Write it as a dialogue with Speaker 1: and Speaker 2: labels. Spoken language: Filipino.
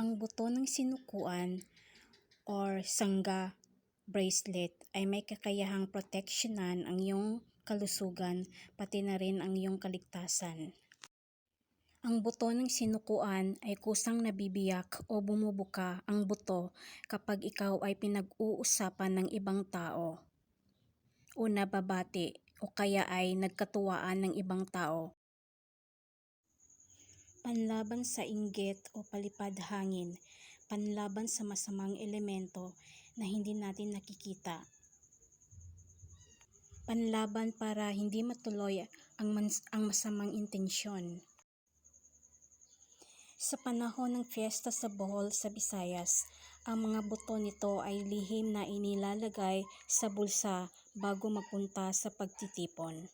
Speaker 1: Ang buto ng sinukuan or sangga bracelet ay may kakayahang proteksyonan ang iyong kalusugan pati na rin ang iyong kaligtasan. Ang buto ng sinukuan ay kusang nabibiyak o bumubuka ang buto kapag ikaw ay pinag-uusapan ng ibang tao o nababati o kaya ay nagkatuwaan ng ibang tao. Panlaban sa inggit o palipad hangin, panlaban sa masamang elemento na hindi natin nakikita. Panlaban para hindi matuloy ang, ang masamang intensyon. Sa panahon ng fiesta sa Bohol sa Visayas, ang mga buto nito ay lihim na inilalagay sa bulsa bago mapunta sa pagtitipon.